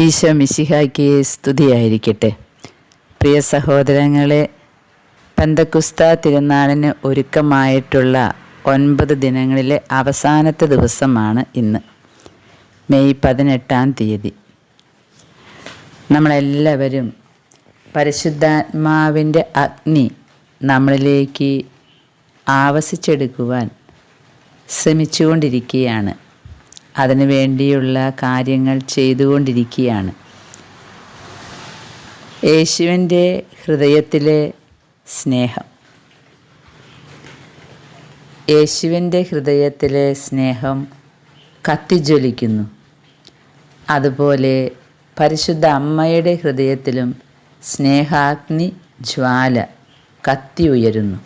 ഈശോ മിശിഹായ്ക്ക് സ്തുതിയായിരിക്കട്ടെ. പ്രിയ സഹോദരങ്ങളെ പന്തക്കുസ്ത തിരുനാളിന് ഒരുക്കമായിട്ടുള്ള ഒൻപത് ദിനങ്ങളിലെ അവസാനത്തെ ദിവസമാണ് ഇന്ന്. മെയ് പതിനെട്ടാം തീയതി. നമ്മളെല്ലാവരും പരിശുദ്ധാത്മാവിന്റെ അഗ്നി നമ്മളിലേക്ക് ആവസിച്ചെടുക്കുവാൻ ശ്രമിച്ചുകൊണ്ടിരിക്കുകയാണ്. അതിനു വേണ്ടിയുള്ള കാര്യങ്ങൾ ചെയ്തുകൊണ്ടിരിക്കുകയാണ്. യേശുവിന്റെ ഹൃദയത്തിലെ സ്നേഹം. യേശുവിന്റെ ഹൃദയത്തിലെ സ്നേഹം കത്തിജ്വലിക്കുന്നു. അതുപോലെ പരിശുദ്ധ അമ്മയുടെ ഹൃദയത്തിലും സ്നേഹാഗ്നി ജ്വാല കത്തി ഉയരുന്നു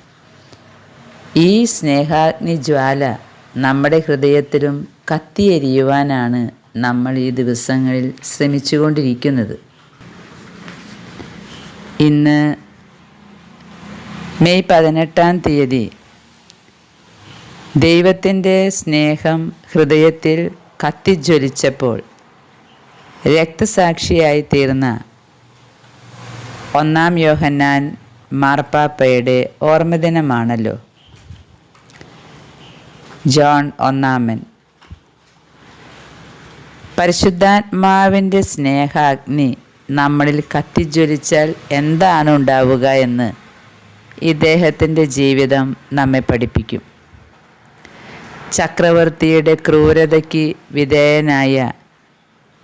ഈ സ്നേഹാഗ്നി ജ്വാല നമ്മുടെ ഹൃദയത്തിലും കത്തിയെരിയുവാനാണ് നമ്മൾ ഈ ദിവസങ്ങളിൽ ശ്രമിച്ചുകൊണ്ടിരിക്കുന്നത്. ഇന്ന് മെയ് പതിനെട്ടാം തീയതി ദൈവത്തിന്റെ സ്നേഹം ഹൃദയത്തിൽ കത്തിജ്വലിച്ചപ്പോൾ രക്തസാക്ഷിയായി തീർന്ന ഒന്നാം യോഹന്നാൻ മാർപ്പാപ്പയുടെ ഓർമ്മദിനമാണല്ലോ. ജോൺ ഒന്നാമൻ. പരിശുദ്ധാത്മാവിന്റെ സ്നേഹാഗ്നി നമ്മളിൽ കത്തിജ്വലിച്ചാൽ എന്താണ് ഉണ്ടാവുക എന്ന് ഇദ്ദേഹത്തിന്റെ ജീവിതം നമ്മെ പഠിപ്പിക്കും. ചക്രവർത്തിയുടെ ക്രൂരതയ്ക്ക് വിധേയനായ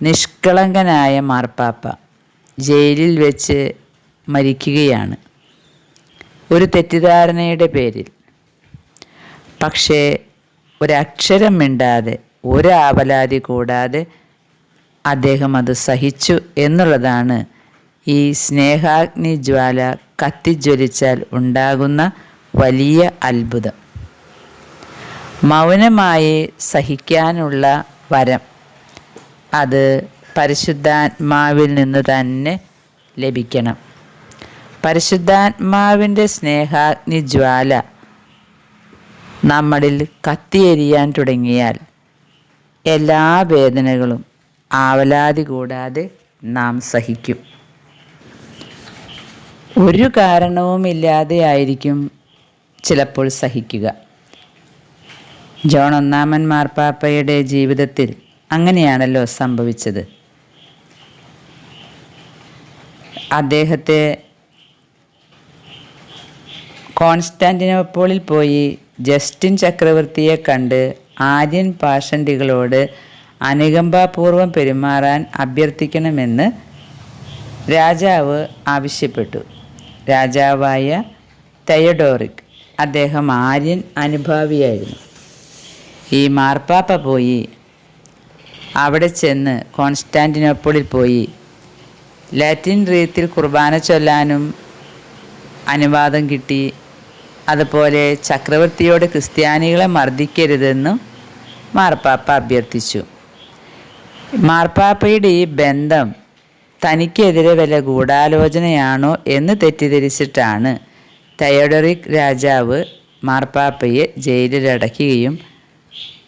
നിഷ്കളങ്കനായ മാർപ്പാപ്പ ജയിലിൽ വെച്ച് മരിക്കുകയാണ്. ഒരു തെറ്റിദ്ധാരണയുടെ പേരിൽ. പക്ഷേ ഒരക്ഷരം മിണ്ടാതെ ഒരാവലാതി കൂടാതെ അദ്ദേഹം അത് സഹിച്ചു എന്നുള്ളതാണ് ഈ സ്നേഹാഗ്നി ജ്വാല കത്തിജ്വലിച്ചാൽ ഉണ്ടാകുന്ന വലിയ അത്ഭുതം. മൗനമായി സഹിക്കാനുള്ള വരം അത് പരിശുദ്ധാത്മാവിൽ നിന്ന് തന്നെ ലഭിക്കണം. പരിശുദ്ധാത്മാവിന്റെ സ്നേഹാഗ്നി ജ്വാല നമ്മളിൽ കത്തിയെരിയാൻ തുടങ്ങിയാൽ എല്ലാ വേദനകളും ആവലാതി കൂടാതെ നാം സഹിക്കും. ഒരു കാരണവുമില്ലാതെ ആയിരിക്കും ചിലപ്പോൾ സഹിക്കുക. ജോൺ ഒന്നാമൻ മാർപ്പാപ്പയുടെ ജീവിതത്തിൽ അങ്ങനെയാണല്ലോ സംഭവിച്ചത്. അദ്ദേഹത്തെ കോൺസ്റ്റാന്റിനോപ്പോളിൽ പോയി ജസ്റ്റിൻ ചക്രവർത്തിയെ കണ്ട് ആര്യൻ പാഷണ്ടികളോട് അനുകമ്പാപൂർവം പെരുമാറാൻ അഭ്യർത്ഥിക്കണമെന്ന് രാജാവ് ആവശ്യപ്പെട്ടു. രാജാവായ തയഡോറിക് അദ്ദേഹം ആര്യൻ അനുഭാവിയായിരുന്നു. ഈ മാർപ്പാപ്പ പോയി. അവിടെ ചെന്ന് കോൺസ്റ്റാന്റിനോപ്പിളിൽ പോയി. ലാറ്റിൻ റീത്തിൽ കുർബാന ചൊല്ലാനും അനുവാദം കിട്ടി. അതുപോലെ ചക്രവർത്തിയോട് ക്രിസ്ത്യാനികളെ മർദ്ദിക്കരുതെന്നും മാർപ്പാപ്പ അഭ്യർത്ഥിച്ചു. മാർപ്പാപ്പയുടെ ഈ ബന്ധം തനിക്കെതിരെ വല്ല ഗൂഢാലോചനയാണോ എന്ന് തെറ്റിദ്ധരിച്ചിട്ടാണ് തയോഡറിക് രാജാവ് മാർപ്പാപ്പയെ ജയിലിലടയ്ക്കുകയും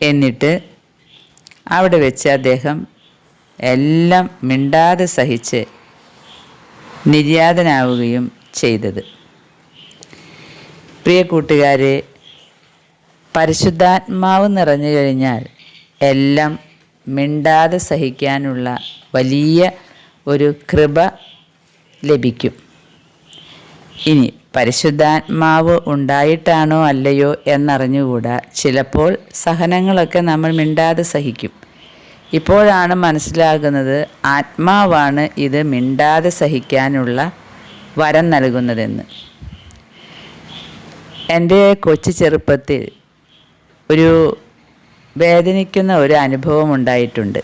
എന്നിട്ട് അവിടെ വെച്ച് അദ്ദേഹം എല്ലാം മിണ്ടാതെ സഹിച്ച് നിര്യാതനാവുകയും ചെയ്തത്. പ്രിയ കൂട്ടുകാരെ പരിശുദ്ധാത്മാവ് നിറഞ്ഞു കഴിഞ്ഞാൽ എല്ലാം മിണ്ടാതെ സഹിക്കാനുള്ള വലിയ ഒരു കൃപ ലഭിക്കും. ഇനി പരിശുദ്ധാത്മാവ് ഉണ്ടായിട്ടാണോ അല്ലയോ എന്നറിഞ്ഞുകൂടാ. ചിലപ്പോൾ സഹനങ്ങളൊക്കെ നമ്മൾ മിണ്ടാതെ സഹിക്കും. ഇപ്പോഴാണ് മനസ്സിലാകുന്നത് ആത്മാവാണ് ഇത് മിണ്ടാതെ സഹിക്കാനുള്ള വരം നൽകുന്നതെന്ന്. എന്റെ കൊച്ചു ചെറുപ്പത്തിൽ ഒരു വേദനിക്കുന്ന ഒരു അനുഭവം ഉണ്ടായിട്ടുണ്ട്.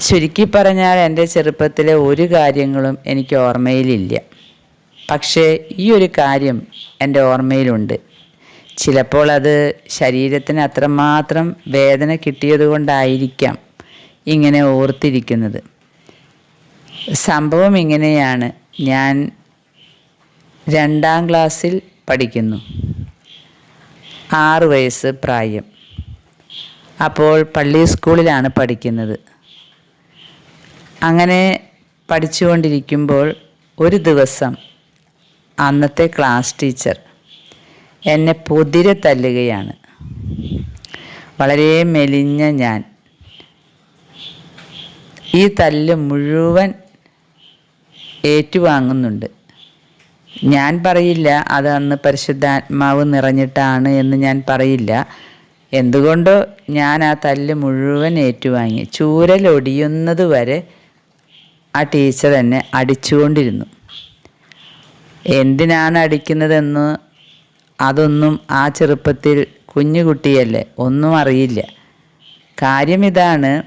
ചുരുക്കി പറഞ്ഞാൽ എന്റെ ചെറുപ്പത്തിലെ ഒരു കാര്യങ്ങളും എനിക്ക് ഓർമ്മയിലില്ല. പക്ഷേ ഈ ഒരു കാര്യം എന്റെ ഓർമ്മയിലുണ്ട്. ചിലപ്പോൾ അത് ശരീരത്തിന് അത്രമാത്രം വേദന കിട്ടിയതുകൊണ്ടായിരിക്കാം ഇങ്ങനെ ഓർത്തിരിക്കുന്നത്. സംഭവം ഇങ്ങനെയാണ്. ഞാൻ രണ്ടാം ക്ലാസ്സിൽ പഠിക്കുന്നു. ആറ് വയസ്സ് പ്രായം. അപ്പോൾ പള്ളി സ്കൂളിലാണ് പഠിക്കുന്നത്. അങ്ങനെ പഠിച്ചുകൊണ്ടിരിക്കുമ്പോൾ ഒരു ദിവസം അന്നത്തെ ക്ലാസ് ടീച്ചർ എന്നെ പൊതിരെ തല്ലുകയാണ്. വളരെ മെലിഞ്ഞ ഞാൻ. ഈ തല്ല് മുഴുവൻ ഏറ്റുവാങ്ങുന്നുണ്ട്. ഞാൻ പറയില്ല അത് അന്ന് പരിശുദ്ധാത്മാവ് നിറഞ്ഞിട്ടാണ് എന്ന് ഞാൻ പറയില്ല. എന്തുകൊണ്ടോ ഞാൻ ആ തല്ല് മുഴുവൻ ഏറ്റുവാങ്ങി. ചൂരലൊടിയുന്നത് വരെ ആ ടീച്ചർ എന്നെ അടിച്ചുകൊണ്ടിരുന്നു. എന്തിനാണ് അടിക്കുന്നതെന്ന് അതൊന്നും ആ ചെറുപ്പത്തിൽ കുഞ്ഞു കുട്ടിയല്ലേ ഒന്നും അറിയില്ല. കാര്യം ഇതാണ്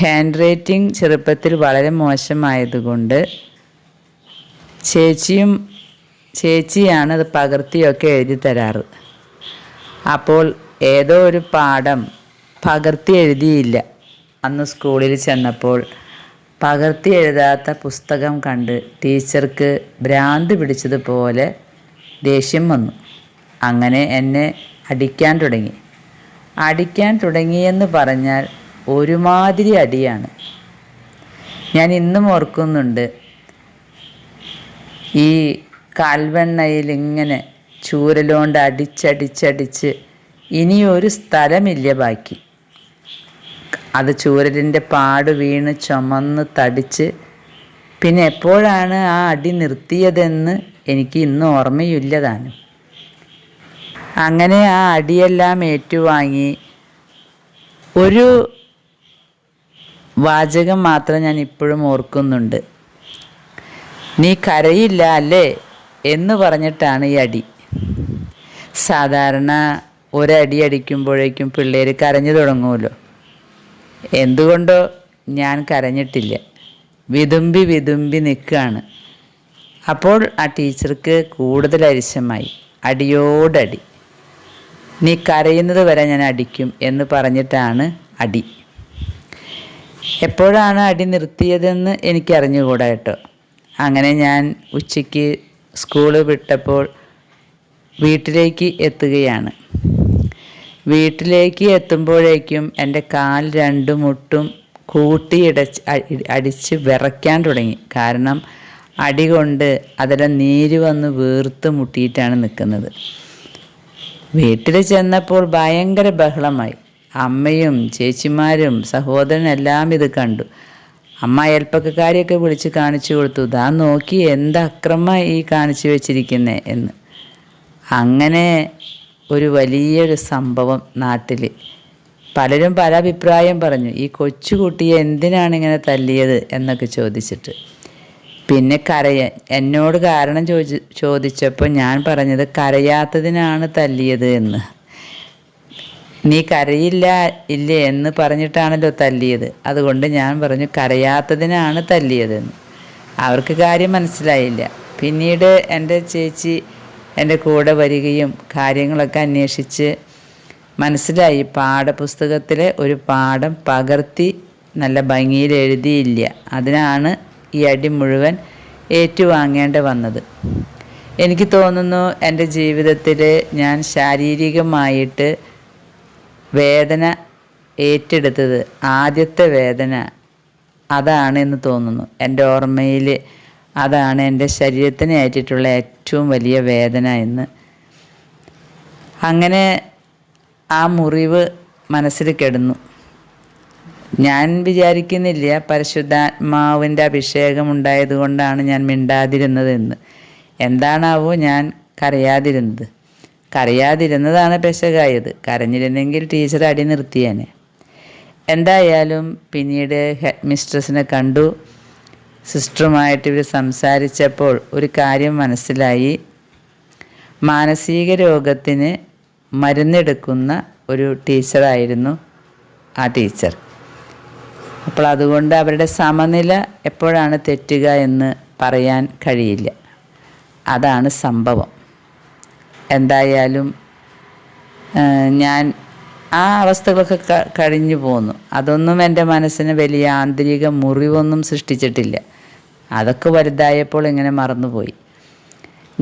ഹാൻഡ് റൈറ്റിംഗ് ചെറുപ്പത്തിൽ വളരെ മോശമായതുകൊണ്ട് ചേച്ചിയും ചേച്ചിയാണ് അത് പകർത്തിയൊക്കെ എഴുതി തരാറ്. അപ്പോൾ ഏതോ ഒരു പാഠം പകർത്തി എഴുതിയില്ല. അന്ന് സ്കൂളിൽ ചെന്നപ്പോൾ പകർത്തി എഴുതാത്ത പുസ്തകം കണ്ട് ടീച്ചർക്ക് ഭ്രാന്ത് പിടിച്ചതുപോലെ ദേഷ്യം വന്നു. അങ്ങനെ എന്നെ അടിക്കാൻ തുടങ്ങി. അടിക്കാൻ തുടങ്ങിയെന്ന് പറഞ്ഞാൽ ഒരുമാതിരി അടിയാണ്. ഞാൻ ഇന്നും ഓർക്കുന്നുണ്ട് ഈ കാൽവെണ്ണയിൽ ഇങ്ങനെ ചൂരലോണ്ട് അടിച്ചടിച്ചടിച്ച് ഇനിയൊരു സ്ഥലമില്ല ബാക്കി. അത് ചൂരലിന്റെ പാട് വീണ് ചുമന്ന് തടിച്ച് പിന്നെ എപ്പോഴാണ് ആ അടി നിർത്തിയതെന്ന് എനിക്ക് ഇന്ന് ഓർമ്മയില്ല താനും. അങ്ങനെ ആ അടിയെല്ലാം ഏറ്റുവാങ്ങി ഒരു വാചകം മാത്രം ഞാൻ ഇപ്പോഴും ഓർക്കുന്നുണ്ട്. നീ കരയില്ല അല്ലേ? എന്ന് പറഞ്ഞിട്ടാണ് ഈ അടി. സാധാരണ ഒരടി അടിക്കുമ്പോഴേക്കും പിള്ളേർ കരഞ്ഞു തുടങ്ങുമല്ലോ. എന്തുകൊണ്ടോ ഞാൻ കരഞ്ഞിട്ടില്ല. വിതുമ്പി വിതുമ്പി നിൽക്കുകയാണ്. അപ്പോൾ ആ ടീച്ചർക്ക് കൂടുതൽ അരിശമായി. അടിയോടടി. നീ കരയുന്നത് വരെ ഞാൻ അടിക്കും എന്ന് പറഞ്ഞിട്ടാണ് അടി. എപ്പോഴാണ് അടി നിർത്തിയതെന്ന് എനിക്കറിഞ്ഞുകൂടാ കേട്ടോ. അങ്ങനെ ഞാൻ ഉച്ചയ്ക്ക് സ്കൂൾ വിട്ടപ്പോൾ വീട്ടിലേക്ക് എത്തുകയാണ്. വീട്ടിലേക്ക് എത്തുമ്പോഴേക്കും എന്റെ കാൽ രണ്ടു മുട്ടും കൂട്ടിയിടച്ച് അടിച്ച് വിറയ്ക്കാൻ തുടങ്ങി. കാരണം അടി കൊണ്ട് അതെല്ലാം നീര് വന്ന് വീർത്ത് മുട്ടിയിട്ടാണ് നിൽക്കുന്നത്. വീട്ടിൽ ചെന്നപ്പോൾ ഭയങ്കര ബഹളമായി. അമ്മയും ചേച്ചിമാരും സഹോദരനെല്ലാം ഇത് കണ്ടു. അമ്മ അയൽപ്പക്കക്കാരെയൊക്കെ വിളിച്ച് കാണിച്ചു കൊടുത്തു. ദാ നോക്കി എന്ത് അക്രമ ഈ കാണിച്ചു വെച്ചിരിക്കുന്നേ എന്ന്. അങ്ങനെ ഒരു വലിയൊരു സംഭവം നാട്ടിൽ പലരും പല അഭിപ്രായം പറഞ്ഞു. ഈ കൊച്ചുകുട്ടിയെ എന്തിനാണ് ഇങ്ങനെ തല്ലിയത് എന്നൊക്കെ ചോദിച്ചിട്ട്. പിന്നെ കരയ എന്നോട് കാരണം ചോദിച്ചപ്പോൾ ഞാൻ പറഞ്ഞത് കരയാത്തതിനാണ് തല്ലിയത് എന്ന്. നീ കരയില്ല ഇല്ലേ എന്ന് പറഞ്ഞിട്ടാണല്ലോ തല്ലിയത്. അതുകൊണ്ട് ഞാൻ പറഞ്ഞു കരയാത്തതിനാണ് തല്ലിയതെന്ന്. അവർക്ക് കാര്യം മനസ്സിലായില്ല. പിന്നീട് എന്റെ ചേച്ചി എന്റെ കൂടെ വരികയും കാര്യങ്ങളൊക്കെ അന്വേഷിച്ച് മനസ്സിലായി. പാഠപുസ്തകത്തിലെ ഒരു പാഠം പകർത്തി നല്ല ഭംഗിയിൽ എഴുതിയില്ല. അതിനാണ് ഈ അടി മുഴുവൻ ഏറ്റുവാങ്ങേണ്ടി വന്നത്. എനിക്ക് തോന്നുന്നു എന്റെ ജീവിതത്തിൽ ഞാൻ ശാരീരികമായിട്ട് വേദന ഏറ്റെടുത്തത് ആദ്യത്തെ വേദന അതാണ് എന്ന് തോന്നുന്നു. എന്റെ ഓർമ്മയിൽ അതാണ് എന്റെ ശരീരത്തിന് ഏറ്റിട്ടുള്ള ഏറ്റവും വലിയ വേദന എന്ന്. അങ്ങനെ ആ മുറിവ് മനസ്സിൽ കെടുന്നു. ഞാൻ വിചാരിക്കുന്നില്ല പരിശുദ്ധാത്മാവിന്റെ അഭിഷേകം ഉണ്ടായതുകൊണ്ടാണ് ഞാൻ മിണ്ടാതിരുന്നതെന്ന് എന്താണാവോ ഞാൻ കരയാതിരുന്നത്. കരയാതിരുന്നതാണ് പെശകായത്. കരഞ്ഞിരുന്നെങ്കിൽ ടീച്ചർ അടി നിർത്തിയേനെ. എന്തായാലും പിന്നീട് ഹെഡ് മിസ്ട്രസിനെ കണ്ടു. സിസ്റ്ററുമായിട്ട് ഇവർ സംസാരിച്ചപ്പോൾ ഒരു കാര്യം മനസ്സിലായി. മാനസിക രോഗത്തിന് മരുന്നെടുക്കുന്ന ഒരു ടീച്ചറായിരുന്നു ആ ടീച്ചർ അപ്പോൾ അതുകൊണ്ട് അവരുടെ സമനില എപ്പോഴാണ് തെറ്റുക എന്ന് പറയാൻ കഴിയില്ല. അതാണ് സംഭവം. എന്തായാലും ഞാൻ ആ അവസ്ഥകളൊക്കെ കഴിഞ്ഞു പോന്നു. അതൊന്നും എന്റെ മനസ്സിന് വലിയ ആന്തരിക മുറിവൊന്നും സൃഷ്ടിച്ചിട്ടില്ല. അതൊക്കെ വലുതായപ്പോൾ ഇങ്ങനെ മറന്നുപോയി.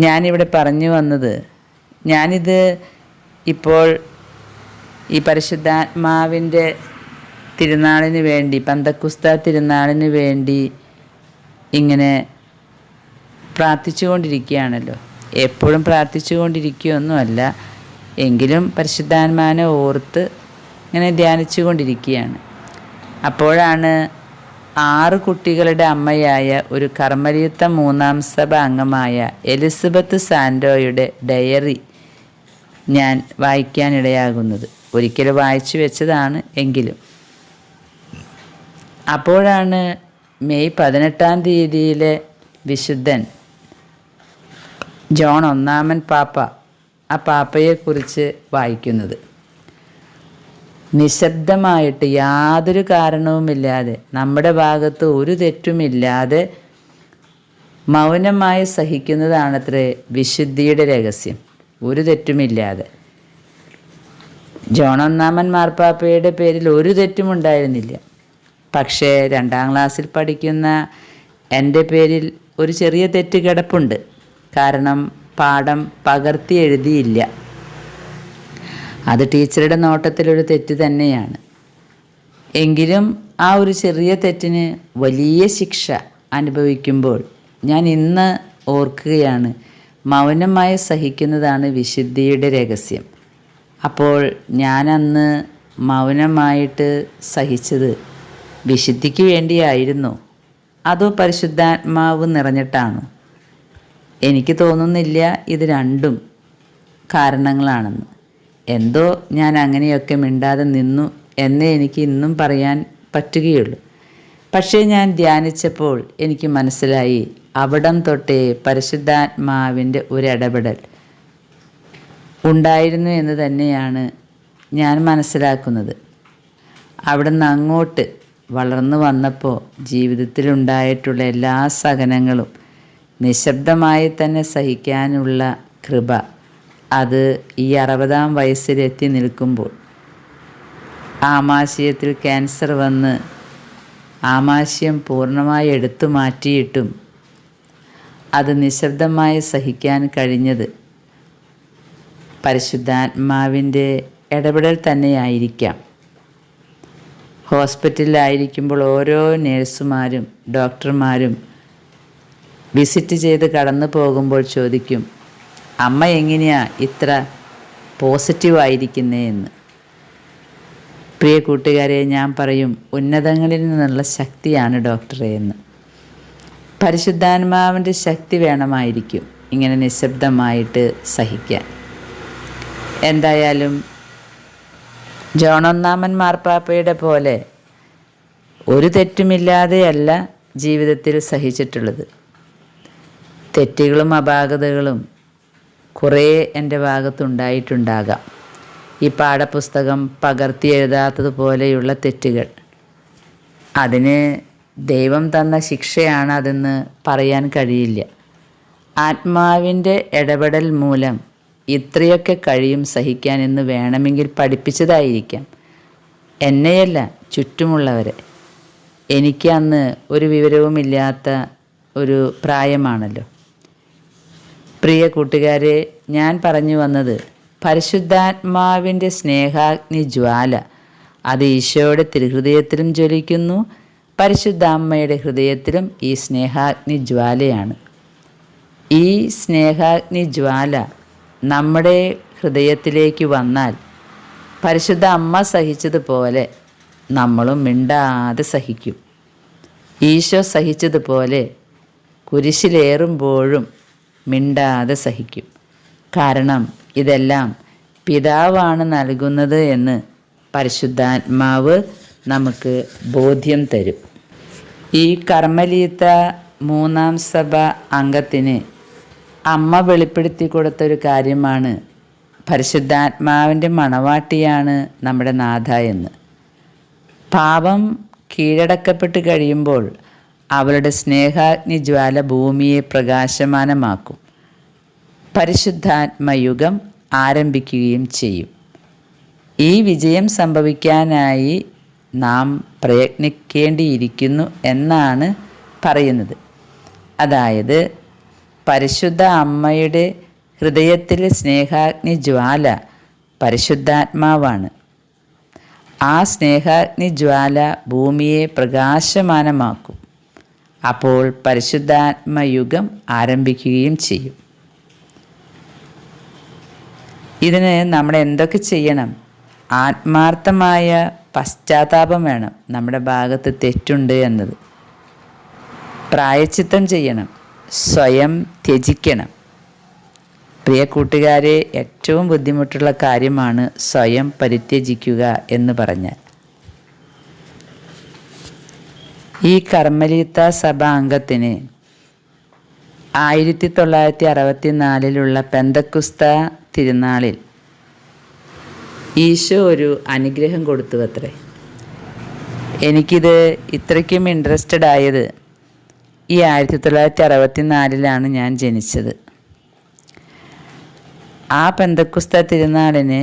ഞാനിവിടെ പറഞ്ഞു വന്നത് ഞാനിത് ഇപ്പോൾ ഈ പരിശുദ്ധാത്മാവിന്റെ തിരുനാളിന് വേണ്ടി പന്തക്കുസ്ത തിരുനാളിന് വേണ്ടി ഇങ്ങനെ പ്രാർത്ഥിച്ചുകൊണ്ടിരിക്കുകയാണല്ലോ. എപ്പോഴും പ്രാർത്ഥിച്ചുകൊണ്ടിരിക്കുകയൊന്നുമല്ല. എങ്കിലും പരിശുദ്ധാത്മാനെ ഓർത്ത് ഇങ്ങനെ ധ്യാനിച്ചു കൊണ്ടിരിക്കുകയാണ് അപ്പോഴാണ് ആറ് കുട്ടികളുടെ അമ്മയായ ഒരു കർമ്മലിയുത്ത മൂന്നാം സഭ അംഗമായ എലിസബത്ത് സാൻഡോയുടെ ഡയറി ഞാൻ വായിക്കാനിടയാകുന്നത്. ഒരിക്കൽ വായിച്ചു വെച്ചതാണ് എങ്കിലും. അപ്പോഴാണ് മെയ് പതിനെട്ടാം തീയതിയിലെ വിശുദ്ധൻ ജോൺ ഒന്നാമൻ പാപ്പ ആ പാപ്പയെക്കുറിച്ച് വായിക്കുന്നത്. നിശബ്ദമായിട്ട് യാതൊരു കാരണവുമില്ലാതെ നമ്മുടെ ഭാഗത്ത് ഒരു തെറ്റുമില്ലാതെ മൗനമായി സഹിക്കുന്നതാണത്രേ വിശുദ്ധിയുടെ രഹസ്യം. ഒരു തെറ്റുമില്ലാതെ. ജോൺ ഒന്നാമൻ മാർപ്പാപ്പയുടെ പേരിൽ ഒരു തെറ്റും ഉണ്ടായിരുന്നില്ല പക്ഷേ രണ്ടാം ക്ലാസ്സിൽ പഠിക്കുന്ന എന്റെ പേരിൽ ഒരു ചെറിയ തെറ്റ് കിടപ്പുണ്ട്. കാരണം പാഠം പകർത്തി എഴുതിയില്ല. അത് ടീച്ചറുടെ നോട്ടത്തിലൊരു തെറ്റ് തന്നെയാണ്. എങ്കിലും ആ ഒരു ചെറിയ തെറ്റിന് വലിയ ശിക്ഷ അനുഭവിക്കുമ്പോൾ ഞാൻ ഇന്ന് ഓർക്കുകയാണ് മൗനമായി സഹിക്കുന്നതാണ് വിശുദ്ധിയുടെ രഹസ്യം. അപ്പോൾ ഞാനന്ന് മൗനമായിട്ട് സഹിച്ചത് വിശുദ്ധിക്ക് വേണ്ടിയായിരുന്നു. അതോ പരിശുദ്ധാത്മാവ് നിറഞ്ഞിട്ടാണോ? എനിക്ക് തോന്നുന്നില്ല ഇത് രണ്ടും കാരണങ്ങളാണെന്ന്. എന്തോ ഞാൻ അങ്ങനെയൊക്കെ മിണ്ടാതെ നിന്നു എന്നേ എനിക്ക് ഇന്നും പറയാൻ പറ്റുകയുള്ളൂ. പക്ഷേ ഞാൻ ധ്യാനിച്ചപ്പോൾ എനിക്ക് മനസ്സിലായി അവിടം തൊട്ടേ പരിശുദ്ധാത്മാവിന്റെ ഒരു ഇടപെടൽ ഉണ്ടായിരുന്നു എന്ന് തന്നെയാണ് ഞാൻ മനസ്സിലാക്കുന്നത്. അവിടുന്ന് അങ്ങോട്ട് വളർന്നു വന്നപ്പോൾ ജീവിതത്തിലുണ്ടായിട്ടുള്ള എല്ലാ സഹനങ്ങളും നിശബ്ദമായി തന്നെ സഹിക്കാനുള്ള കൃപ അത് ഈ അറുപതാം വയസ്സിലെത്തി നിൽക്കുമ്പോൾ ആമാശയത്തിൽ ക്യാൻസർ വന്ന് ആമാശയം പൂർണമായി എടുത്തു മാറ്റിയിട്ടും അത് നിശബ്ദമായി സഹിക്കാൻ കഴിഞ്ഞത് പരിശുദ്ധാത്മാവിന്റെ ഇടപെടൽ തന്നെയായിരിക്കാം. ഹോസ്പിറ്റലിലായിരിക്കുമ്പോൾ ഓരോ നേഴ്സുമാരും ഡോക്ടർമാരും വിസിറ്റ് ചെയ്ത് കടന്നു പോകുമ്പോൾ ചോദിക്കും അമ്മ എങ്ങനെയാ ഇത്ര പോസിറ്റീവായിരിക്കുന്നേ എന്ന്? പ്രിയ കൂട്ടുകാരെ ഞാൻ പറയും ഉന്നതങ്ങളിൽ നിന്നുള്ള ശക്തിയാണ് ഡോക്ടറെ എന്ന്. പരിശുദ്ധാത്മാവിന്റെ ശക്തി വേണമായിരിക്കും ഇങ്ങനെ നിശബ്ദമായിട്ട് സഹിക്കാൻ. എന്തായാലും ജോണൊന്നാമൻ മാർപ്പാപ്പയുടെ പോലെ ഒരു തെറ്റുമില്ലാതെയല്ല ജീവിതത്തിൽ സഹിച്ചിട്ടുള്ളത്. തെറ്റുകളും അപാകതകളും കുറേ എന്റെ ഭാഗത്തുണ്ടായിട്ടുണ്ടാകാം. ഈ പാഠപുസ്തകം പകർത്തി എഴുതാത്തതുപോലെയുള്ള തെറ്റുകൾ. അതിന് ദൈവം തന്ന ശിക്ഷയാണ് അതെന്ന് പറയാൻ കഴിയില്ല. ആത്മാവിന്റെ ഇടപെടൽ മൂലം ഇത്രയൊക്കെ കഴിയും സഹിക്കാൻ എന്ന് വേണമെങ്കിൽ പഠിപ്പിച്ചതായിരിക്കാം. എന്നെയല്ല ചുറ്റുമുള്ളവരെ. എനിക്ക് അന്ന് ഒരു വിവരവുമില്ലാത്ത ഒരു പ്രായമാണല്ലോ. പ്രിയ കൂട്ടുകാരെ ഞാൻ പറഞ്ഞു വന്നത് പരിശുദ്ധാത്മാവിന്റെ സ്നേഹാഗ്നി ജ്വാല. അത് ഈശോയുടെ തിരുഹൃദയത്തിലും ജ്വലിക്കുന്നു. പരിശുദ്ധ അമ്മയുടെ ഹൃദയത്തിലും ഈ സ്നേഹാഗ്നി ജ്വാലയാണ്. ഈ സ്നേഹാഗ്നി ജ്വാല നമ്മുടെ ഹൃദയത്തിലേക്ക് വന്നാൽ പരിശുദ്ധ അമ്മ സഹിച്ചതുപോലെ നമ്മളും മിണ്ടാതെ സഹിക്കും. ഈശോ സഹിച്ചതുപോലെ കുരിശിലേറുമ്പോഴും മിണ്ടാതെ സഹിക്കും. കാരണം ഇതെല്ലാം പിതാവാണ് നൽകുന്നത് എന്ന് പരിശുദ്ധാത്മാവ് നമുക്ക് ബോധ്യം തരും. ഈ കർമ്മലീത്ത മൂന്നാം സഭ അംഗത്തിന് അമ്മ വെളിപ്പെടുത്തി കൊടുത്തൊരു കാര്യമാണ് പരിശുദ്ധാത്മാവിന്റെ മണവാട്ടിയാണ് നമ്മുടെ നാഥ എന്ന്. പാപം കീഴടക്കപ്പെട്ട് കഴിയുമ്പോൾ അവളുടെ സ്നേഹാഗ്നിജ്വാല ഭൂമിയെ പ്രകാശമാനമാക്കും. പരിശുദ്ധാത്മയുഗം ആരംഭിക്കുകയും ചെയ്യും. ഈ വിജയം സംഭവിക്കാനായി നാം പ്രയത്നിക്കേണ്ടിയിരിക്കുന്നു എന്നാണ് പറയുന്നത്. അതായത് പരിശുദ്ധ അമ്മയുടെ ഹൃദയത്തിലെ സ്നേഹാഗ്നി ജ്വാല പരിശുദ്ധാത്മാവാണ്. ആ സ്നേഹാഗ്നി ജ്വാല ഭൂമിയെ പ്രകാശമാനമാക്കും. അപ്പോൾ പരിശുദ്ധാത്മയുഗം ആരംഭിക്കുകയും ചെയ്യും. ഇതിന് നമ്മൾ എന്തൊക്കെ ചെയ്യണം? ആത്മാർത്ഥമായ പശ്ചാത്താപം വേണം. നമ്മുടെ ഭാഗത്ത് തെറ്റുണ്ട് എന്നത്. പ്രായച്ചിത്തം ചെയ്യണം. സ്വയം ത്യജിക്കണം. പ്രിയ കൂട്ടുകാരെ ഏറ്റവും ബുദ്ധിമുട്ടുള്ള കാര്യമാണ് സ്വയം പരിത്യജിക്കുക എന്ന് പറഞ്ഞാൽ. ഈ കർമ്മലീത്ത സഭ അംഗത്തിന് ആയിരത്തി തൊള്ളായിരത്തി അറുപത്തി നാലിലുള്ള പെന്തക്കുസ്ത തിരുനാളിൽ ഈശോ ഒരു അനുഗ്രഹം കൊടുത്തു അത്രേ എനിക്കിത് ഇത്രയ്ക്കും ഇൻട്രസ്റ്റഡ് ആയത് ഈ ആയിരത്തി തൊള്ളായിരത്തി അറുപത്തി നാലിലാണ് ഞാൻ ജനിച്ചത്. ആ പെന്തക്കുസ്ത തിരുനാളിന്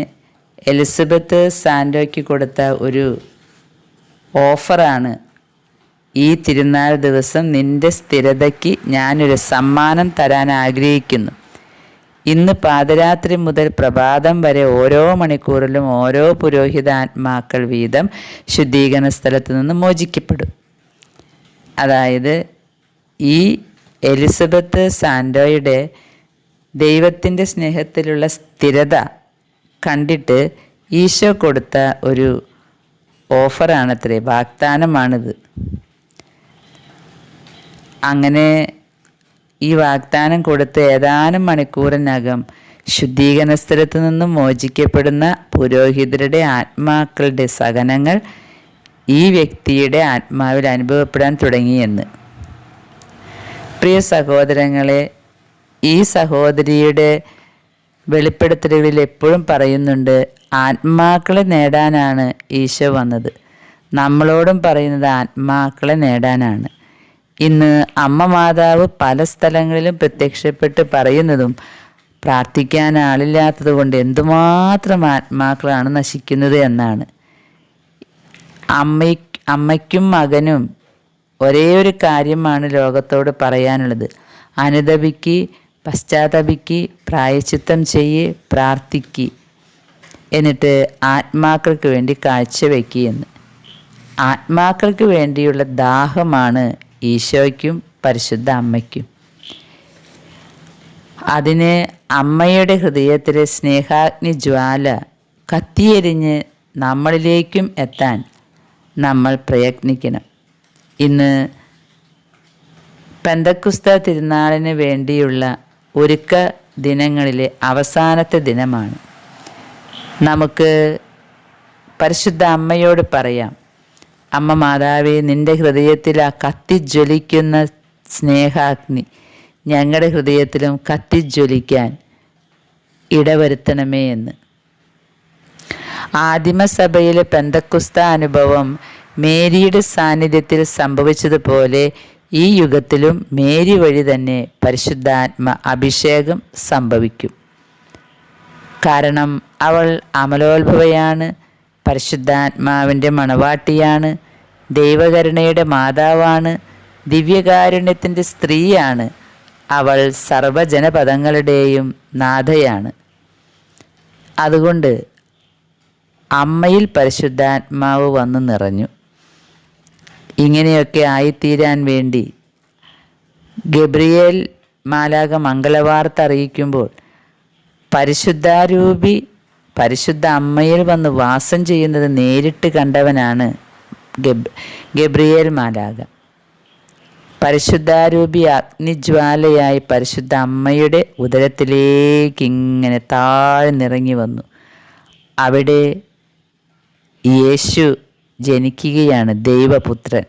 എലിസബത്ത് സാൻഡോയ്ക്ക് കൊടുത്ത ഒരു ഓഫറാണ് ഈ തിരുനാൾ ദിവസം നിന്റെ സ്ഥിരതയ്ക്ക് ഞാനൊരു സമ്മാനം തരാൻ ആഗ്രഹിക്കുന്നു. ഇന്ന് പാതിരാത്രി മുതൽ പ്രഭാതം വരെ ഓരോ മണിക്കൂറിലും ഓരോ പുരോഹിതാത്മാക്കൾ വീതം ശുദ്ധീകരണ സ്ഥലത്ത് നിന്ന് മോചിക്കപ്പെടും. അതായത് ഈ എലിസബത്ത് സാൻഡോയുടെ ദൈവത്തിന്റെ സ്നേഹത്തിലുള്ള സ്ഥിരത കണ്ടിട്ട് ഈശോ കൊടുത്ത ഒരു ഓഫറാണത്രേ വാഗ്ദാനമാണിത്. അങ്ങനെ ഈ വാഗ്ദാനം കൊടുത്ത് ഏതാനും മണിക്കൂറിനകം ശുദ്ധീകരണ സ്ഥലത്ത് നിന്നും മോചിക്കപ്പെടുന്ന പുരോഹിതരുടെ ആത്മാക്കളുടെ സഹനങ്ങൾ ഈ വ്യക്തിയുടെ ആത്മാവിൽ അനുഭവപ്പെടാൻ തുടങ്ങിയെന്ന് പ്രിയ സഹോദരങ്ങളെ ഈ സഹോദരിയുടെ വെളിപ്പെടുത്തലുകളിൽ എപ്പോഴും പറയുന്നുണ്ട് ആത്മാക്കളെ നേടാനാണ് ഈശോ വന്നത്. നമ്മളോടും പറയുന്നത് ആത്മാക്കളെ നേടാനാണ്. ഇന്ന് അമ്മ മാതാവ് പല സ്ഥലങ്ങളിലും പ്രത്യക്ഷപ്പെട്ട് പറയുന്നതും പ്രാർത്ഥിക്കാൻ ആളില്ലാത്തത് കൊണ്ട് എന്തുമാത്രം ആത്മാക്കളാണ് നശിക്കുന്നത് എന്നാണ്. അമ്മ അമ്മയ്ക്കും മകനും ഒരേ ഒരു കാര്യമാണ് ലോകത്തോട് പറയാനുള്ളത്. അനുദപിക്ക് പശ്ചാത്തപിക്ക് പ്രായച്ചിത്തം ചെയ്യ് പ്രാർത്ഥിക്ക് എന്നിട്ട് ആത്മാക്കൾക്ക് വേണ്ടി കാഴ്ചവെക്കുകയെന്ന് ആത്മാക്കൾക്ക് വേണ്ടിയുള്ള ദാഹമാണ് ഈശോയ്ക്കും പരിശുദ്ധ അമ്മയ്ക്കും. അതിന് അമ്മയുടെ ഹൃദയത്തിലെ സ്നേഹാഗ്നി ജ്വാല കത്തിയെരിഞ്ഞ് നമ്മളിലേക്കും എത്താൻ നമ്മൾ പ്രയത്നിക്കണം. ഇന്ന് പെന്തക്കുസ്ത തിരുനാളിന് വേണ്ടിയുള്ള ഒരുക്ക ദിനങ്ങളിലെ അവസാനത്തെ ദിനമാണ്. നമുക്ക് പരിശുദ്ധ അമ്മയോട് പറയാം അമ്മ മാതാവേ നിന്റെ ഹൃദയത്തിൽ ആ കത്തിജ്വലിക്കുന്ന സ്നേഹാഗ്നി ഞങ്ങളുടെ ഹൃദയത്തിലും കത്തിജ്വലിക്കാൻ ഇടവരുത്തണമേ എന്ന്. ആദിമസഭയിലെ പെന്തക്കുസ്ത അനുഭവം മേരിയുടെ സാന്നിധ്യത്തിൽ സംഭവിച്ചതുപോലെ ഈ യുഗത്തിലും മേരി വഴി തന്നെ പരിശുദ്ധാത്മ അഭിഷേകം സംഭവിക്കും. കാരണം അവൾ അമലോത്ഭവയാണ്. പരിശുദ്ധാത്മാവിന്റെ മണവാട്ടിയാണ്. ദൈവകരുണയുടെ മാതാവാണ്. ദിവ്യകാരുണ്യത്തിന്റെ സ്ത്രീയാണ്. അവൾ സർവജനപദങ്ങളുടെയും നാഥയാണ്. അതുകൊണ്ട് അമ്മയിൽ പരിശുദ്ധാത്മാവ് വന്ന് നിറഞ്ഞു. ഇങ്ങനെയൊക്കെ ആയിത്തീരാൻ വേണ്ടി ഗബ്രിയേൽ മാലാക മംഗളവാർത്ത അറിയിക്കുമ്പോൾ പരിശുദ്ധാരൂപി പരിശുദ്ധ അമ്മയിൽ വന്ന് വാസം ചെയ്യുന്നത് നേരിട്ട് കണ്ടവനാണ് ഗബ് ഗബ്രിയേൽ മാലാക പരിശുദ്ധാരൂപി അഗ്നിജ്വാലയായി പരിശുദ്ധ അമ്മയുടെ ഉദരത്തിലേക്ക് ഇങ്ങനെ താഴ്ന്നിറങ്ങി വന്നു. അവിടെ യേശു ജനിക്കുകയാണ് ദൈവപുത്രൻ.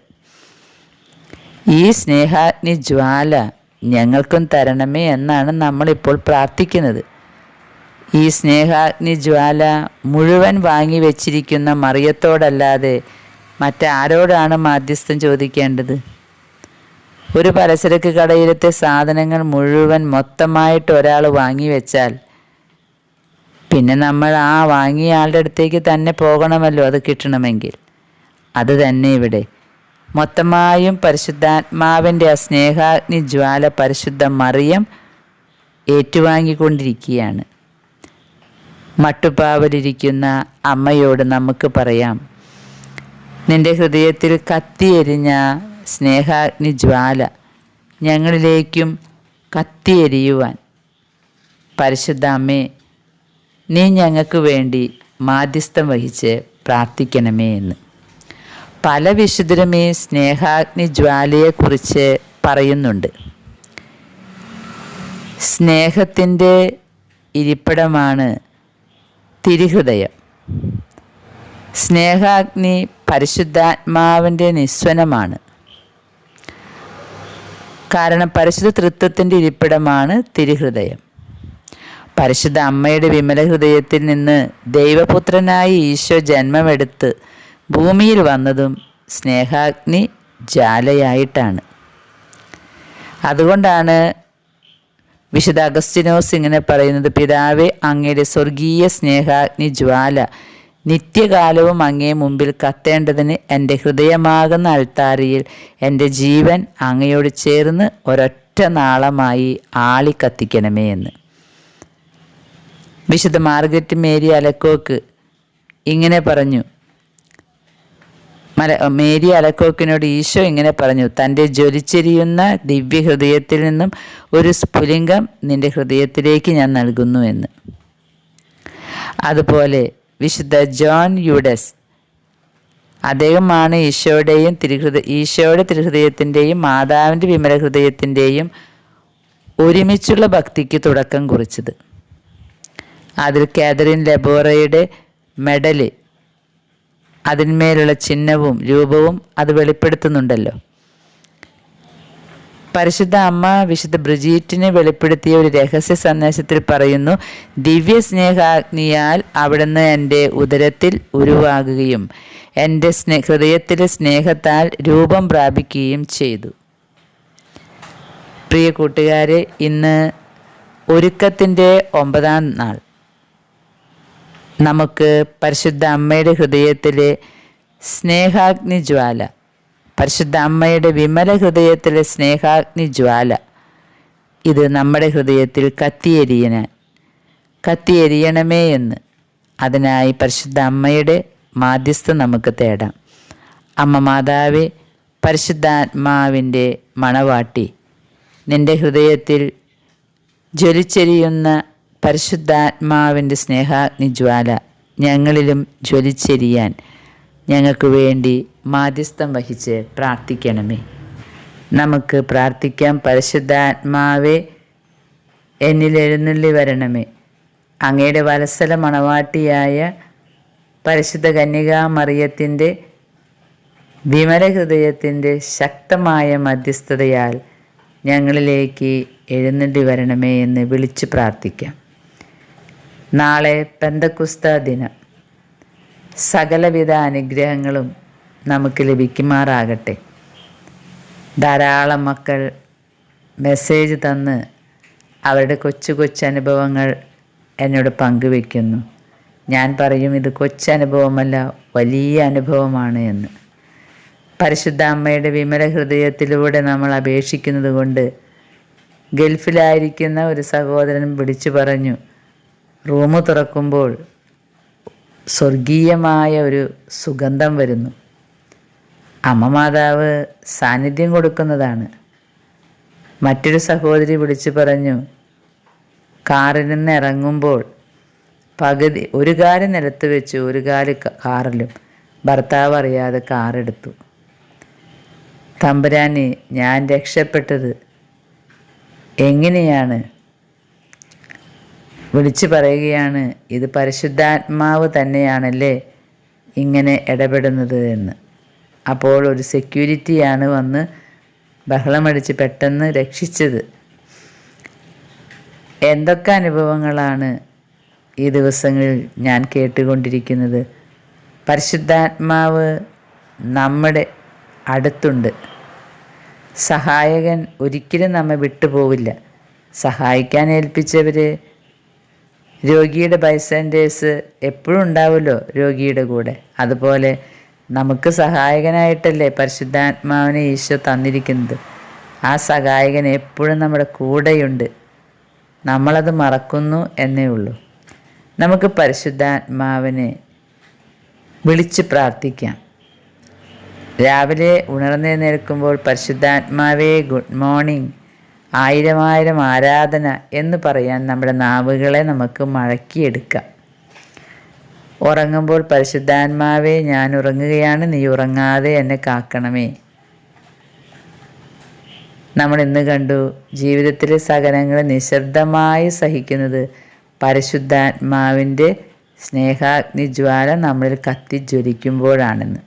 ഈ സ്നേഹാഗ്നി ജ്വാല ഞങ്ങൾക്കും തരണമേ എന്നാണ് നമ്മളിപ്പോൾ പ്രാർത്ഥിക്കുന്നത്. ഈ സ്നേഹാഗ്നി ജ്വാല മുഴുവൻ വാങ്ങി വെച്ചിരിക്കുന്ന മറിയത്തോടല്ലാതെ മറ്റാരോടാണ് മാധ്യസ്ഥം ചോദിക്കേണ്ടത്? ഒരു പലചരക്ക് കടയിലത്തെ സാധനങ്ങൾ മുഴുവൻ മൊത്തമായിട്ട് ഒരാൾ വാങ്ങി വെച്ചാൽ പിന്നെ നമ്മൾ ആ വാങ്ങിയ ആളുടെ അടുത്തേക്ക് തന്നെ പോകണമല്ലോ അത് കിട്ടണമെങ്കിൽ. അത് തന്നെ ഇവിടെ. മൊത്തമായും പരിശുദ്ധാത്മാവിന്റെ ആ സ്നേഹാഗ്നി ജ്വാല പരിശുദ്ധ മറിയം ഏറ്റുവാങ്ങിക്കൊണ്ടിരിക്കുകയാണ്. മട്ടുപാവലിരിക്കുന്ന അമ്മയോട് നമുക്ക് പറയാം. നിന്റെ ഹൃദയത്തിൽ കത്തിയെരിഞ്ഞ സ്നേഹാഗ്നി ജ്വാല ഞങ്ങളിലേക്കും കത്തിയെരിയുവാൻ. പരിശുദ്ധ അമ്മേ നീ ഞങ്ങൾക്ക് വേണ്ടി മാധ്യസ്ഥം വഹിച്ച് പ്രാർത്ഥിക്കണമേ എന്ന്. പല വിശുദ്ധരും ഈ സ്നേഹാഗ്നി ജ്വാലയെക്കുറിച്ച് പറയുന്നുണ്ട്. സ്നേഹത്തിന്റെ ഇരിപ്പിടമാണ് തിരുഹൃദയം. സ്നേഹാഗ്നി പരിശുദ്ധാത്മാവിന്റെ നിസ്വനമാണ്. കാരണം പരിശുദ്ധ തൃത്വത്തിന്റെ ഇരിപ്പിടമാണ് തിരുഹൃദയം. പരിശുദ്ധ അമ്മയുടെ വിമല ഹൃദയത്തിൽ നിന്ന് ദൈവപുത്രനായി ഈശോ ജന്മമെടുത്ത് ഭൂമിയിൽ വന്നതും സ്നേഹാഗ്നി ജാലയായിട്ടാണ് അതുകൊണ്ടാണ് വിശുദ്ധ അഗസ്റ്റിനോസ് ഇങ്ങനെ പറയുന്നത് പിതാവെ അങ്ങയുടെ സ്വർഗീയ സ്നേഹാഗ്നി ജ്വാല നിത്യകാലവും അങ്ങേ മുമ്പിൽ കത്തേണ്ടതിന് എന്റെ ഹൃദയമാകുന്ന അൾത്താരിയിൽ എന്റെ ജീവൻ അങ്ങയോട് ചേർന്ന് ഒരൊറ്റ നാളമായി ആളി കത്തിക്കണമേ എന്ന്. വിശുദ്ധ മാർഗറ്റ് മേരി അലക്കോക്ക് ഇങ്ങനെ പറഞ്ഞു മല മേരി അലക്കോക്കിനോട് ഈശോ ഇങ്ങനെ പറഞ്ഞു തന്റെ ജ്വലിച്ചെരിയുന്ന ദിവ്യഹൃദയത്തിൽ നിന്നും ഒരു സ്ഫുലിംഗം നിന്റെ ഹൃദയത്തിലേക്ക് ഞാൻ നൽകുന്നു എന്ന്. അതുപോലെ വിശുദ്ധ ജോൺ യുഡസ് അദ്ദേഹമാണ് ഈശോയുടെയും തിരുഹൃദയ ഈശോയുടെ തിരുഹൃദയത്തിന്റെയും മാതാവിന്റെ വിമല ഹൃദയത്തിന്റെയും ഒരുമിച്ചുള്ള ഭക്തിക്ക് തുടക്കം കുറിച്ചത്. അതിൽ കാതറിൻ ലെബോറയുടെ മെഡൽ അതിന്മേലുള്ള ചിഹ്നവും രൂപവും അത് വെളിപ്പെടുത്തുന്നുണ്ടല്ലോ. പരിശുദ്ധ അമ്മ വിശുദ്ധ ബ്രിജീറ്റിനെ വെളിപ്പെടുത്തിയ ഒരു രഹസ്യ സന്ദേശത്തിൽ പറയുന്നു ദിവ്യ സ്നേഹാഗ്നിയാൽ അവിടുന്ന് എന്റെ ഉദരത്തിൽ ഉരുവാകുകയും എന്റെ സ്നേ ഹൃദയത്തിലെ സ്നേഹത്താൽ രൂപം പ്രാപിക്കുകയും ചെയ്തു. പ്രിയ കൂട്ടുകാരെ ഇന്ന് ഒരുക്കത്തിന്റെ ഒമ്പതാം നാൾ. നമുക്ക് പരിശുദ്ധ അമ്മയുടെ ഹൃദയത്തിലെ സ്നേഹാഗ്നി ജ്വാല പരിശുദ്ധ അമ്മയുടെ വിമല ഹൃദയത്തിലെ സ്നേഹാഗ്നി ജ്വാല ഇത് നമ്മുടെ ഹൃദയത്തിൽ കത്തിയെരിയനാൻ കത്തിയെരിയണമേ എന്ന്. അതിനായി പരിശുദ്ധ അമ്മയുടെ മാധ്യസ്ഥ നമുക്ക് തേടാം. അമ്മ മാതാവെ പരിശുദ്ധാത്മാവിന്റെ മണവാട്ടി നിന്റെ ഹൃദയത്തിൽ ജ്വലിച്ചെരിയുന്ന പരിശുദ്ധാത്മാവിന്റെ സ്നേഹാഗ്നി ജ്വാല ഞങ്ങളിലും ജ്വലിച്ചെരിയാൻ ഞങ്ങൾക്ക് വേണ്ടി മാധ്യസ്ഥം വഹിച്ച് പ്രാർത്ഥിക്കണമേ. നമുക്ക് പ്രാർത്ഥിക്കാം പരിശുദ്ധാത്മാവെ എന്നിൽ എഴുന്നള്ളി വരണമേ. അങ്ങയുടെ വത്സല മണവാട്ടിയായ പരിശുദ്ധ കന്യകാ മറിയത്തിന്റെ വിമല ഹൃദയത്തിന്റെ ശക്തമായ മധ്യസ്ഥതയാൽ ഞങ്ങളിലേക്ക് എഴുന്നള്ളി വരണമേ എന്ന് വിളിച്ചു പ്രാർത്ഥിക്കാം. നാളെ പെന്തക്കുസ്ത ദിനം. സകലവിധ അനുഗ്രഹങ്ങളും നമുക്ക് ലഭിക്കുമാറാകട്ടെ. ധാരാളം മക്കൾ മെസ്സേജ് തന്ന് അവരുടെ കൊച്ചു കൊച്ചനുഭവങ്ങൾ എന്നോട് പങ്കുവെക്കുന്നു. ഞാൻ പറയും ഇത് കൊച്ചനുഭവമല്ല വലിയ അനുഭവമാണ് എന്ന്. പരിശുദ്ധ അമ്മയുടെ വിമല ഹൃദയത്തിലൂടെ നമ്മൾ അപേക്ഷിക്കുന്നത് കൊണ്ട് ഗൾഫിലായിരിക്കുന്ന ഒരു സഹോദരൻ വിളിച്ചു പറഞ്ഞു റൂം തുറക്കുമ്പോൾ സ്വർഗീയമായ ഒരു സുഗന്ധം വരുന്നു. അമ്മ മാതാവ് സാന്നിധ്യം കൊടുക്കുന്നതാണ്. മറ്റൊരു സഹോദരി വിളിച്ചു പറഞ്ഞു കാറിൽ നിന്ന് ഇറങ്ങുമ്പോൾ പകുതി ഒരു കാൽ നിലത്ത് വെച്ചു ഒരു കാൽ കാറിലും ഭർത്താവ് അറിയാതെ കാറെടുത്തു തമ്പുരാനെ ഞാൻ രക്ഷപ്പെട്ടത് എങ്ങനെയാണ്? വിളിച്ചു പറയുകയാണ് ഇത് പരിശുദ്ധാത്മാവ് തന്നെയാണല്ലേ ഇങ്ങനെ ഇടപെടുന്നത് എന്ന്? അപ്പോൾ ഒരു സെക്യൂരിറ്റിയാണ് വന്ന് ബഹളമടിച്ച് പെട്ടെന്ന് രക്ഷിച്ചത്. എന്തൊക്കെ അനുഭവങ്ങളാണ് ഈ ദിവസങ്ങളിൽ ഞാൻ കേട്ടുകൊണ്ടിരിക്കുന്നത്? പരിശുദ്ധാത്മാവ് നമ്മുടെ അടുത്തുണ്ട്. സഹായകൻ ഒരിക്കലും നമ്മെ വിട്ടുപോവില്ല. സഹായിക്കാൻ ഏൽപ്പിച്ചവർ രോഗിയുടെ ബൈസൻഡേഴ്സ് എപ്പോഴും ഉണ്ടാവുമല്ലോ രോഗിയുടെ കൂടെ. അതുപോലെ നമുക്ക് സഹായകനായിട്ടല്ലേ പരിശുദ്ധാത്മാവിനെ ഈശോ തന്നിരിക്കുന്നത്. ആ സഹായകൻ എപ്പോഴും നമ്മുടെ കൂടെയുണ്ട്. നമ്മളത് മറക്കുന്നു എന്നേ ഉള്ളൂ. നമുക്ക് പരിശുദ്ധാത്മാവിനെ വിളിച്ച് പ്രാർത്ഥിക്കാം. രാവിലെ ഉണർന്നെഴുന്നേൽക്കുമ്പോൾ പരിശുദ്ധാത്മാവേ ഗുഡ് മോർണിംഗ്. ആയിരം ആയിരം ആരാധന എന്ന് പറയാൻ നമ്മുടെ നാവുകളെ നമുക്ക് മഴക്കിയെടുക്കാം ഉറങ്ങുമ്പോൾ പരിശുദ്ധാത്മാവേ ഞാൻ ഉറങ്ങുകയാണ് നീ ഉറങ്ങാതെ എന്നെ കാക്കണമേ. നമ്മൾ ഇന്ന് കണ്ടു ജീവിതത്തിലെ സഹനങ്ങൾ നിശബ്ദമായി സഹിക്കുന്നത് പരിശുദ്ധാത്മാവിന്റെ സ്നേഹാഗ്നി ജ്വാല നമ്മളിൽ കത്തിജ്വലിക്കുമ്പോഴാണെന്ന്.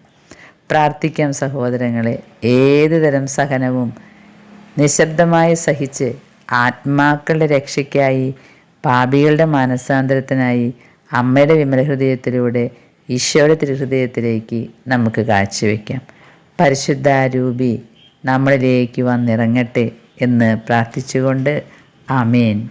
പ്രാർത്ഥിക്കാം സഹോദരങ്ങളെ ഏത് തരം സഹനവും നിശബ്ദമായി സഹിച്ച് ആത്മാക്കളുടെ രക്ഷയ്ക്കായി പാപികളുടെ മാനസാന്തരത്തിനായി അമ്മയുടെ വിമല ഹൃദയത്തിലൂടെ ഈശോയുടെ തിരുഹൃദയത്തിലേക്ക് നമുക്ക് കാഴ്ചവെക്കാം പരിശുദ്ധാരൂപി നമ്മളിലേക്ക് വന്നിറങ്ങട്ടെ എന്ന് പ്രാർത്ഥിച്ചുകൊണ്ട്. ആമേൻ.